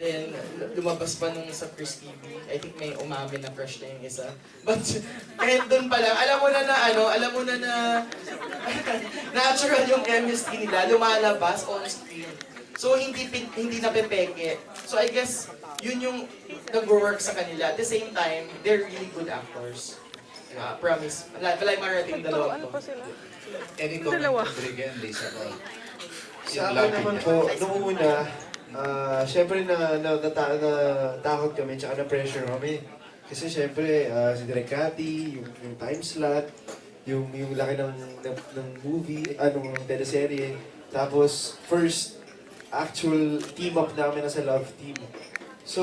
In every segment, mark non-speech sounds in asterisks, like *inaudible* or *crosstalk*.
Then, lumabas pa nung sa Chris TV. I think may umamin na crush na yung isa. *laughs* But, kahit doon pa lang, alam mo na na ano, alam mo na na *laughs* natural yung chemistry nila, lumalabas on screen. So, hindi hindi napepeke. So, I guess, yun yung nag-work sa kanila. At the same time, they're really good actors. Uh, promise. Wala, wala yung marating dalawa to. Any comment. Rodrigo and Lisa Sa akin naman po, nung una, ah, syempre na, na, nata, na, takot kami, tsaka na pressure kami. Kasi syempre, ah, si Direk Cathy, yung, yung time slot, yung, yung laki ng, ng, ng movie, anong teleserye. Tapos, first actual team up namin na sa Love Team. So,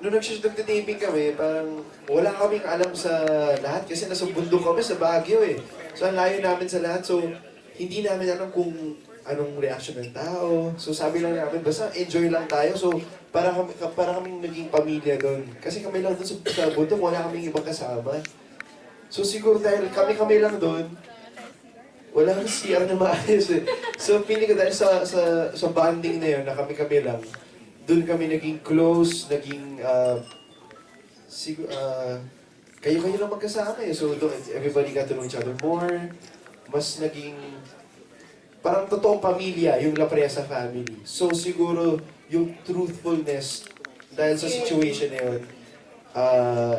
nung nag-shoot taping kami, parang wala kaming alam sa lahat kasi nasa bundok kami sa Baguio eh. So, ang layo namin sa lahat. So, hindi namin alam kung anong reaction ng tao. So, sabi lang namin, basta enjoy lang tayo. So, para kami, para kaming naging pamilya doon. Kasi kami lang doon sa, sa bundok, wala kaming ibang kasama. So, siguro dahil kami-kami lang doon, wala kang CR na maayos eh. So, feeling ko dahil sa, sa, sa bonding na yun, na kami-kami lang, doon kami naging close, naging, uh, siguro, uh, kayo-kayo lang magkasama eh. So, everybody got to know each other more. Mas naging, parang totoong pamilya, yung La Presa family. So, siguro, yung truthfulness, dahil sa situation na yun, uh,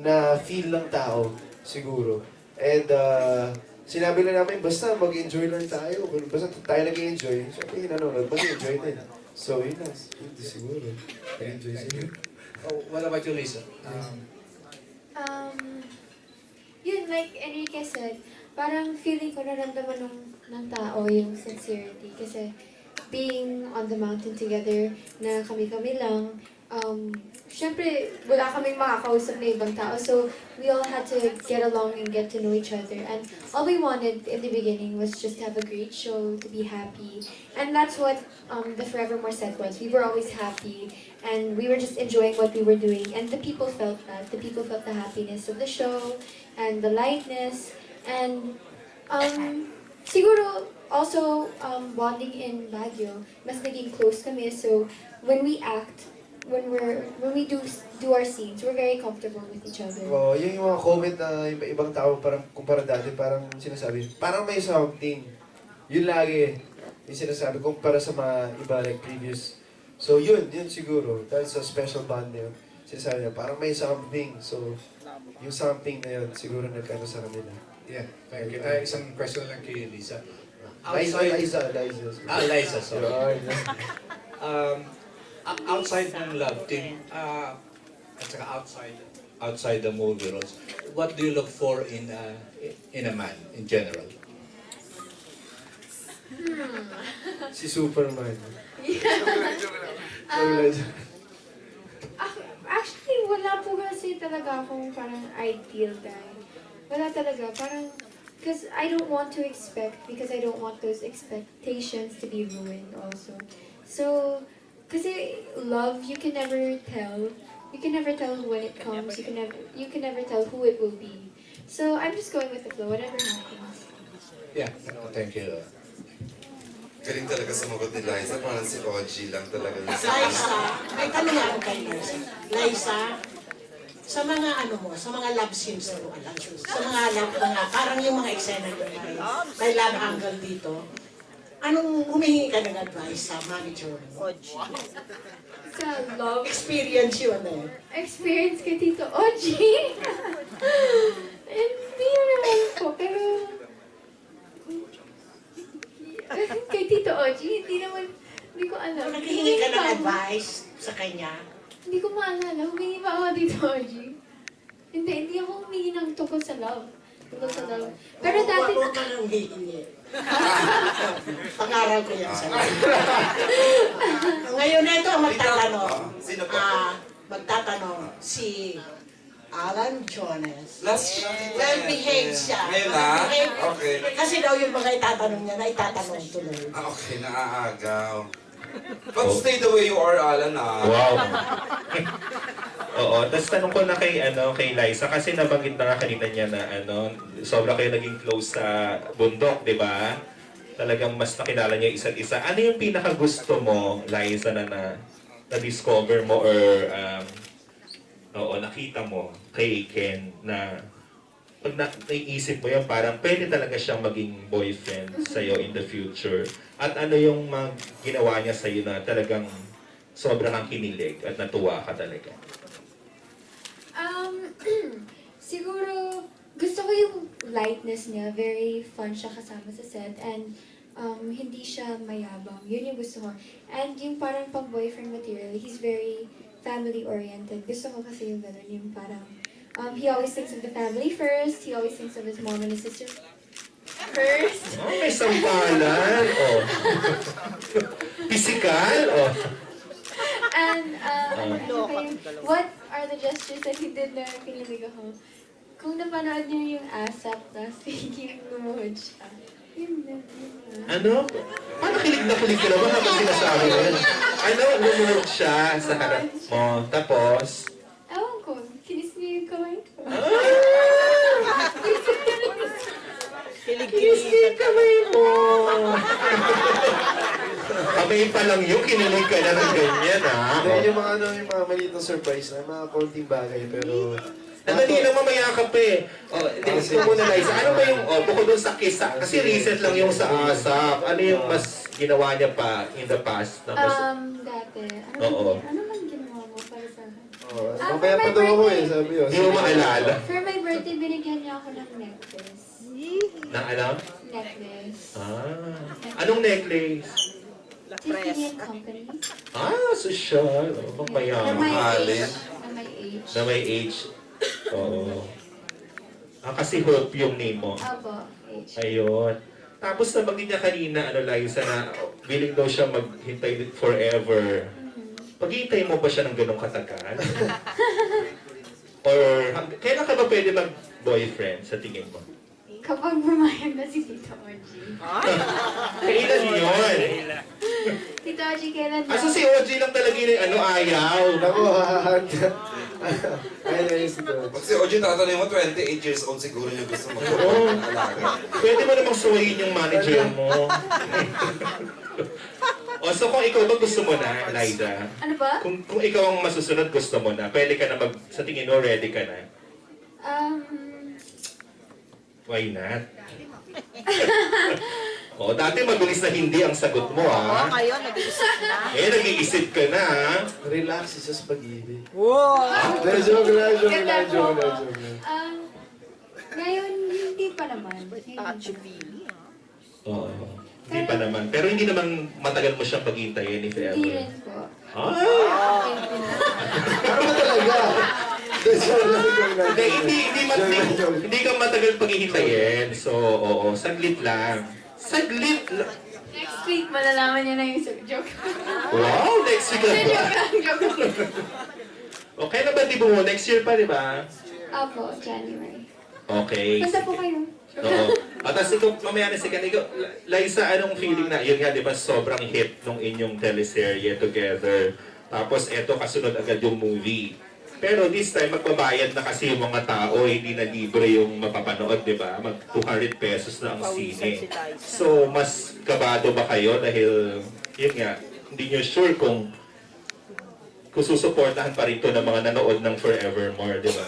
na feel ng tao, siguro. And, uh, sinabi lang namin, basta mag-enjoy lang tayo. Basta tayo nag-enjoy, syempre yung nanonood, mag-enjoy din. So, yun na. Yun din siguro. Nag-enjoy sila. Oh, what about you, Lisa? Um, Um, yun, like Enrique said, parang feeling ko naramdaman ng, ng tao yung sincerity. Kasi being on the mountain together, na kami-kami lang, um, syempre, wala kaming makakausap na ibang tao. So, we all had to get along and get to know each other. And all we wanted in the beginning was just to have a great show, to be happy. And that's what um, the Forevermore set was. We were always happy. And we were just enjoying what we were doing. And the people felt that. The people felt the happiness of the show and the lightness. And um, siguro also um, bonding in Baguio, mas naging close kami. So when we act, when we're when we do do our scenes, we're very comfortable with each other. Oh, yun yung mga comment na iba- ibang tao parang kumpara dati, parang sinasabi, parang may something. Yun lagi yung sinasabi kumpara sa mga iba like previous. So yun, yun siguro. Dahil sa special bond yun. Sinasabi niya, parang may something. So, yung something na yun, siguro nagkano sa kanila. Yeah, thank you. Uh, isang question lang kay Lisa. Liza, Outside, Liza, Liza. ah, Liza, sorry. Um, outside ng love team, uh, at saka outside outside the movie roles, what do you look for in a, in a man in general? Si Superman. Um, Ac- Actually, wala po kasi talaga akong parang ideal guy. Wala talaga. Parang, because I don't want to expect, because I don't want those expectations to be ruined also. So, kasi love, you can never tell. You can never tell when it comes. You can never, you can never tell who it will be. So, I'm just going with the flow, whatever happens. Yeah, thank you. Galing talaga sumagot ni Liza, parang si OG lang talaga. Liza, may tanong ako kay Liza. Sa mga ano mo, sa mga love scenes mo, love scenes, sa mga love, mga, parang yung mga eksena nyo kay, kay love angle dito, anong humingi ka ng advice sa manager mo? Sa love Experience yun eh. experience kay Tito Oji. *laughs* Hindi naman po, pero... *laughs* kay Tito Oji, hindi naman... Hindi ko alam. Naghihingi ka ng advice sa kanya, Hindi ko maalala. Humingi ba ako Tito Oji? Hindi, hindi ako humingi ng tungkol sa love. Tungkol sa love. Pero huwag- dati... Huwag ka nang hihingi. *laughs* Pangaral ko yan sa'yo. Ngayon na ito ang magtatanong. Sino pa? Ah, magtatanong si Alan Jones. Last Well behaved siya. Ngayon na? Well-behaved. Okay. Kasi daw yung mga itatanong niya na itatanong tuloy. Ah, okay, naaagaw. But stay the way you are, Alan, ah. Wow. *laughs* Oo, tapos tanong ko na kay ano kay Liza kasi nabanggit na nga kanina niya na ano, sobra kayo naging close sa bundok, 'di ba? Talagang mas nakilala niyo isa't isa. Ano yung pinaka gusto mo, Liza, na, na na-discover mo or um, oo, nakita mo kay Ken na pag na, naiisip mo yun, parang pwede talaga siyang maging boyfriend sa'yo in the future. At ano yung mga ginawa niya sa'yo na talagang sobrang kang kinilig at natuwa ka talaga. Um, *clears throat* siguro, gusto ko yung lightness niya. Very fun siya kasama sa set. And um, hindi siya mayabang. Yun yung gusto ko. And yung parang pang boyfriend material, he's very family-oriented. Gusto ko kasi yung ganun, yung parang, um, he always thinks of the family first. He always thinks of his mom and his sister first. Oh, may sampalan. Oh. Physical. Oh. And, uh, ano, what are the gestures that he did na kinilig ako? Kung napanood niyo yung ASAP, tapos *laughs* biglang lumuhod siya. Yun na, yun na. Ano? Paano kilig na kilig ka naman habang sinasabi mo yun? Ano? Lumuhod siya sa harap mo. Tapos? Ewan ko, kinis niya yung kamay ko. Kilig kamay mo. Kamay pa lang yung kinilig ka na ng ganyan, ha? Hindi, yung mga ano, yung mga maliit na surprise na, mga konting bagay, pero... Nandali lang mamaya ka pa eh. Oh, Ah, tingnan sige. mo muna, Liza. Ano ba yung, oh, bukod dun sa kisa, kasi recent lang yung sa ASAP. Ano yung mas ginawa niya pa in the past na mas... Um, dati. Ano Oo. man, ano man ginawa mo para sa akin? Oh, Ah, mamaya for pa my daw ako eh, birthday. sabi yun. Hindi mo maalala. For my birthday, binigyan niya ako ng necklace. Na alam? Necklace. Ah. Anong necklace? Tiffany and Company. Ah, social. Oh, Na mayaman. may Mahalin. age. Na may age. Na may age. Oo. Ah, kasi Hope yung name mo. Apo, age. Ayun. Tapos nabanggit niya kanina, ano, Liza, na willing daw siya maghintay forever. Paghihintay mo ba siya ng ganong katagal? *laughs* Or, hang- kailan ka ba pwede mag-boyfriend sa tingin mo? Kapag bumayag na si Tito OG. Kailan yun? Tito OG, kailan Asa si OG lang talaga yung ano, ayaw. Ako, *laughs* hahahanda. Anyways, ito. Pag si OG tatanungin mo, 28 years old siguro yung gusto mo. Oo. Pwede mo namang suwayin yung manager mo. *laughs* o so kung ikaw ba gusto mo na, Liza? Ano ba? Kung, kung ikaw ang masusunod gusto mo na, pwede ka na mag, sa tingin mo, ready ka na. Um, Why not? *laughs* o, dati mabilis na hindi ang sagot mo, ha? Ngayon, nag-iisip na. Eh, nag-iisip ka na, ha? Relax isa sa pag-ibig. Wow! Hindi, *laughs* joke lang, joke lang, joke lang, joke lang. um, ngayon, hindi pa naman. Touchy feely. Oo. Hindi pa naman. Pero hindi naman matagal mo siyang paghintayin if ever. Hindi rin po. Ah! Ano ba talaga? Hindi. Hindi, hindi, lang, hindi, ka matagal paghihintayin. So, oo, saglit lang. Saglit lang. Next week, malalaman niya na yung joke. Wow, next week ba? *laughs* joke lang, joke lang. Okay na ba, di mo? Next year pa, di ba? Apo, January. Okay. Basta po kayo. Oo. At tapos ikaw, mamaya na si Ken, ikaw, Liza, anong feeling na, yun nga, di ba, sobrang hit nung inyong teleserye together. Tapos eto, kasunod agad yung movie. Pero this time, magbabayad na kasi yung mga tao, hindi na libre yung mapapanood, di ba? Mag 200 pesos na ang sine. So, mas kabado ba kayo dahil, yun nga, hindi nyo sure kung kung susuportahan pa rin to ng mga nanood ng Forevermore, di ba?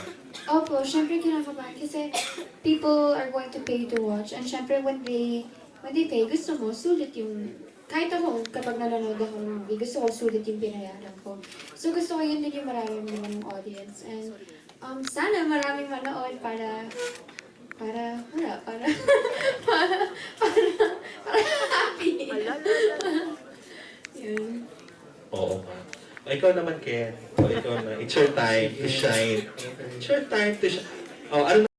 Opo, syempre kinakabahan kasi people are going to pay to watch. And syempre when they, when they pay, gusto mo, sulit yung, kahit ako, kapag nanonood ako ng movie, gusto ko sulit yung binayaran ko. So gusto ko yun din yung mararamdaman ng audience. And um, sana maraming manood para, para, wala, para, *laughs* para, para, para happy. Yun. Oo. O, ikaw naman, Ken. O, ikaw na. It's your time to shine. It's your time to shine. O, ano